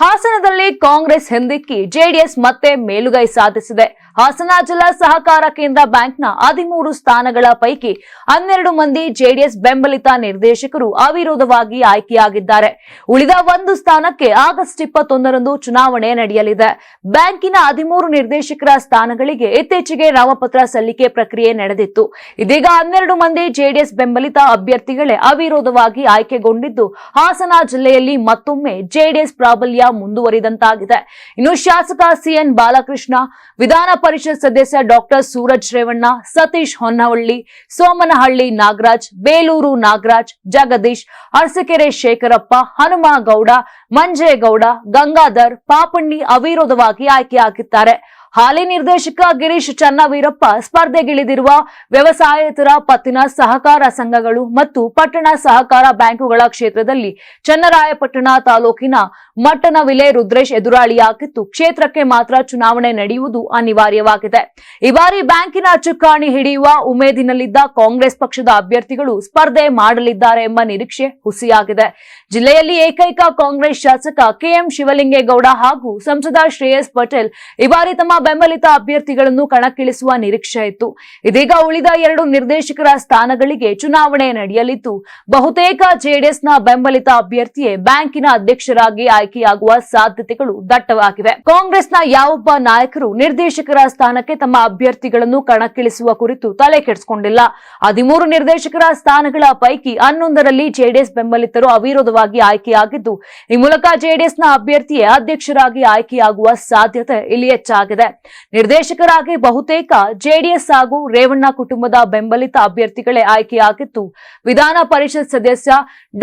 ಹಾಸನದಲ್ಲಿ ಕಾಂಗ್ರೆಸ್ ಹಿಂದಿಕ್ಕಿ ಜೆಡಿಎಸ್ ಮತ್ತೆ ಮೇಲುಗೈ ಸಾಧಿಸಿದೆ. ಹಾಸನ ಜಿಲ್ಲಾ ಸಹಕಾರ ಕೇಂದ್ರ ಬ್ಯಾಂಕ್ನ ಹದಿಮೂರು ಸ್ಥಾನಗಳ ಪೈಕಿ ಹನ್ನೆರಡು ಮಂದಿ ಜೆಡಿಎಸ್ ಬೆಂಬಲಿತ ನಿರ್ದೇಶಕರು ಅವಿರೋಧವಾಗಿ ಆಯ್ಕೆಯಾಗಿದ್ದಾರೆ. ಉಳಿದ ಒಂದು ಸ್ಥಾನಕ್ಕೆ ಆಗಸ್ಟ್ ಇಪ್ಪತ್ತೊಂದರಂದು ಚುನಾವಣೆ ನಡೆಯಲಿದೆ. ಬ್ಯಾಂಕಿನ ಹದಿಮೂರು ನಿರ್ದೇಶಕರ ಸ್ಥಾನಗಳಿಗೆ ಇತ್ತೀಚೆಗೆ ನಾಮಪತ್ರ ಸಲ್ಲಿಕೆ ಪ್ರಕ್ರಿಯೆ ನಡೆದಿತ್ತು. ಇದೀಗ ಹನ್ನೆರಡು ಮಂದಿ ಜೆಡಿಎಸ್ ಬೆಂಬಲಿತ ಅಭ್ಯರ್ಥಿಗಳೇ ಅವಿರೋಧವಾಗಿ ಆಯ್ಕೆಗೊಂಡಿದ್ದು ಹಾಸನ ಜಿಲ್ಲೆಯಲ್ಲಿ ಮತ್ತೊಮ್ಮೆ ಜೆಡಿಎಸ್ ಪ್ರಾಬಲ್ಯ ಮುಂದುವರಿದಂತಾಗಿದೆ. ಇನ್ನು ಶಾಸಕ ಸಿಎನ್ ಬಾಲಕೃಷ್ಣ, ವಿಧಾನ ಪರಿಷತ್ ಸದಸ್ಯ ಡಾಕ್ಟರ್ ಸೂರಜ್ ರೇವಣ್ಣ, ಸತೀಶ್ ಹೊನ್ನವಳ್ಳಿ, ಸೋಮನಹಳ್ಳಿ ನಾಗರಾಜ್, ಬೇಲೂರು ನಾಗರಾಜ್, ಜಗದೀಶ್, ಅರಸಕೆರೆ ಶೇಖರಪ್ಪ, ಹನುಮಗೌಡ, ಮಂಜೇಗೌಡ, ಗಂಗಾಧರ್, ಪಾಪಣ್ಣಿ ಅವಿರೋಧವಾಗಿ ಆಯ್ಕೆಯಾಗಿದ್ದಾರೆ. ಹಾಲಿ ನಿರ್ದೇಶಕ ಗಿರೀಶ್ ಚನ್ನವೀರಪ್ಪ ಸ್ಪರ್ಧೆಗಿಳಿದಿರುವ ವ್ಯವಸಾಯೇತರ ಪತ್ತಿನ ಸಹಕಾರ ಸಂಘಗಳು ಮತ್ತು ಪಟ್ಟಣ ಸಹಕಾರ ಬ್ಯಾಂಕುಗಳ ಕ್ಷೇತ್ರದಲ್ಲಿ ಚನ್ನರಾಯಪಟ್ಟಣ ತಾಲೂಕಿನ ಮಟ್ಟನವಿಲೆ ರುದ್ರೇಶ್ ಎದುರಾಳಿಯಾಗಿದ್ದು, ಕ್ಷೇತ್ರಕ್ಕೆ ಮಾತ್ರ ಚುನಾವಣೆ ನಡೆಯುವುದು ಅನಿವಾರ್ಯವಾಗಿದೆ. ಈ ಬಾರಿ ಬ್ಯಾಂಕಿನ ಚುಕ್ಕಾಣಿ ಹಿಡಿಯುವ ಉಮೇದಿನಲ್ಲಿದ್ದ ಕಾಂಗ್ರೆಸ್ ಪಕ್ಷದ ಅಭ್ಯರ್ಥಿಗಳು ಸ್ಪರ್ಧೆ ಮಾಡಲಿದ್ದಾರೆ ಎಂಬ ನಿರೀಕ್ಷೆ ಹುಸಿಯಾಗಿದೆ. ಜಿಲ್ಲೆಯಲ್ಲಿ ಏಕೈಕ ಕಾಂಗ್ರೆಸ್ ಶಾಸಕ ಕೆಎಂ ಶಿವಲಿಂಗೇಗೌಡ ಹಾಗೂ ಸಂಸದ ಶ್ರೇಯಸ್ ಪಟೇಲ್ ಈ ಬಾರಿ ತಮ್ಮ ಬೆಂಬಲಿತ ಅಭ್ಯರ್ಥಿಗಳನ್ನು ಕಣಕ್ಕಿಳಿಸುವ ನಿರೀಕ್ಷೆ ಇತ್ತು. ಇದೀಗ ಉಳಿದ ಎರಡು ನಿರ್ದೇಶಕರ ಸ್ಥಾನಗಳಿಗೆ ಚುನಾವಣೆ ನಡೆಯಲಿದ್ದು ಬಹುತೇಕ ಜೆಡಿಎಸ್ನ ಬೆಂಬಲಿತ ಅಭ್ಯರ್ಥಿಯೇ ಬ್ಯಾಂಕಿನ ಅಧ್ಯಕ್ಷರಾಗಿ ಆಯ್ಕೆಯಾಗುವ ಸಾಧ್ಯತೆಗಳು ದಟ್ಟವಾಗಿವೆ. ಕಾಂಗ್ರೆಸ್ನ ಯಾವೊಬ್ಬ ನಾಯಕರು ನಿರ್ದೇಶಕರ ಸ್ಥಾನಕ್ಕೆ ತಮ್ಮ ಅಭ್ಯರ್ಥಿಗಳನ್ನು ಕಣಕ್ಕಿಳಿಸುವ ಕುರಿತು ತಲೆ ಕೆಡಿಸಿಕೊಂಡಿಲ್ಲ. ಹದಿಮೂರು ನಿರ್ದೇಶಕರ ಸ್ಥಾನಗಳ ಪೈಕಿ ಹನ್ನೊಂದರಲ್ಲಿ ಜೆಡಿಎಸ್ ಬೆಂಬಲಿತರು ಅವಿರೋಧವಾಗಿ ಆಯ್ಕೆಯಾಗಿದ್ದು, ಈ ಮೂಲಕ ಜೆಡಿಎಸ್ನ ಅಭ್ಯರ್ಥಿಯೇ ಅಧ್ಯಕ್ಷರಾಗಿ ಆಯ್ಕೆಯಾಗುವ ಸಾಧ್ಯತೆ ಇಲ್ಲಿ ಹೆಚ್ಚಾಗಿದೆ. ನಿರ್ದೇಶಕರಾಗಿ ಬಹುತೇಕ ಜೆಡಿಎಸ್ ಹಾಗೂ ರೇವಣ್ಣ ಕುಟುಂಬದ ಬೆಂಬಲಿತ ಅಭ್ಯರ್ಥಿಗಳೇ ಆಯ್ಕೆಯಾಗಿದ್ದು, ವಿಧಾನ ಪರಿಷತ್ ಸದಸ್ಯ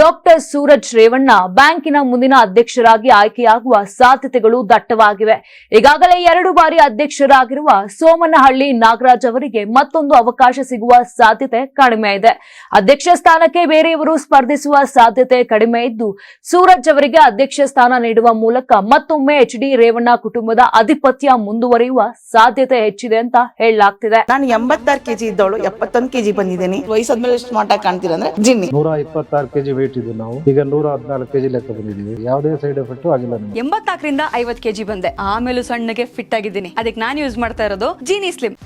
ಡಾಕ್ಟರ್ ಸೂರಜ್ ರೇವಣ್ಣ ಬ್ಯಾಂಕಿನ ಮುಂದಿನ ಅಧ್ಯಕ್ಷರಾಗಿ ಆಯ್ಕೆಯಾಗುವ ಸಾಧ್ಯತೆಗಳು ದಟ್ಟವಾಗಿವೆ. ಈಗಾಗಲೇ ಎರಡು ಬಾರಿ ಅಧ್ಯಕ್ಷರಾಗಿರುವ ಸೋಮನಹಳ್ಳಿ ನಾಗರಾಜ್ ಅವರಿಗೆ ಮತ್ತೊಂದು ಅವಕಾಶ ಸಿಗುವ ಸಾಧ್ಯತೆ ಕಡಿಮೆ ಇದೆ. ಅಧ್ಯಕ್ಷ ಸ್ಥಾನಕ್ಕೆ ಬೇರೆಯವರು ಸ್ಪರ್ಧಿಸುವ ಸಾಧ್ಯತೆ ಕಡಿಮೆ ಇದ್ದು, ಸೂರಜ್ ಅವರಿಗೆ ಅಧ್ಯಕ್ಷ ಸ್ಥಾನ ನೀಡುವ ಮೂಲಕ ಮತ್ತೊಮ್ಮೆ ಎಚ್ ಡಿ ರೇವಣ್ಣ ಕುಟುಂಬದ ಆಧಿಪತ್ಯ ಮುಂದುವರಿಯುವ ಸಾಧ್ಯತೆ ಹೆಚ್ಚಿದೆ ಅಂತ ಹೇಳಲಾಗ್ತಿದೆ. ನಾನು ಎಂಬತ್ತಾರು ಕೆಜಿ ಇದ್ದವಳು ಎಪ್ಪತ್ತೊಂದು ಕೆಜಿ ಬಂದಿದ್ದೀನಿ. ವಯಸ್ಸಾದ್ಮೇಲೆ ಸ್ಮಾರ್ಟ್ ಆಗಿ ಕಾಣ್ತೀರ ಅಂದ್ರೆ ಜಿನ್ನಿ. ನೂರ ಇಪ್ಪತ್ತಾರು ಕೆಜಿ ವೇಟ್ ಇದ್ದು ನಾವು. ಈಗ ನೂರ ಹದಿನಾಲ್ಕು ಕೆಜಿ ಲೆಕ್ಕ ಬಂದಿದ್ದೀವಿ. ಯಾವುದೇ ಸೈಡ್ ಎಫೆಕ್ಟ್ ಆಗಿಲ್ಲ ಎಂಬತ್ನಾಲ್ಕರಿಂದ ಐವತ್ತು ಕೆಜಿ ಬಂದೆ. ಆಮೇಲೂ ಸಣ್ಣಗೆ ಫಿಟ್ ಆಗಿದ್ದೀನಿ. ಅದಕ್ಕೆ ನಾನು ಯೂಸ್ ಮಾಡ್ತಾ ಇರೋದು ಜೀನಿ ಸ್ಲಿಮ್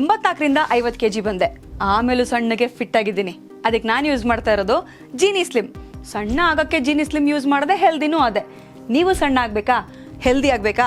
ಎಂಬತ್ನಾಲ್ಕರಿಂದ ಐವತ್ತು ಕೆಜಿ ಬಂದೆ. ಆಮೇಲೂ ಸಣ್ಣಗೆ ಫಿಟ್ ಆಗಿದ್ದೀನಿ. ಅದಕ್ಕೆ ನಾನು ಯೂಸ್ ಮಾಡ್ತಾ ಇರೋದು ಜೀನಿ ಸ್ಲಿಮ್ ಸಣ್ಣ ಆಗಕ್ಕೆ ಜೀನಿ ಸ್ಲಿಮ್ ಯೂಸ್ ಮಾಡದೆ ಹೆಲ್ದಿನೂ ಅದೇ. ನೀವು ಸಣ್ಣ ಆಗ್ಬೇಕಾ? ಹೆಲ್ದಿ ಆಗ್ಬೇಕಾ?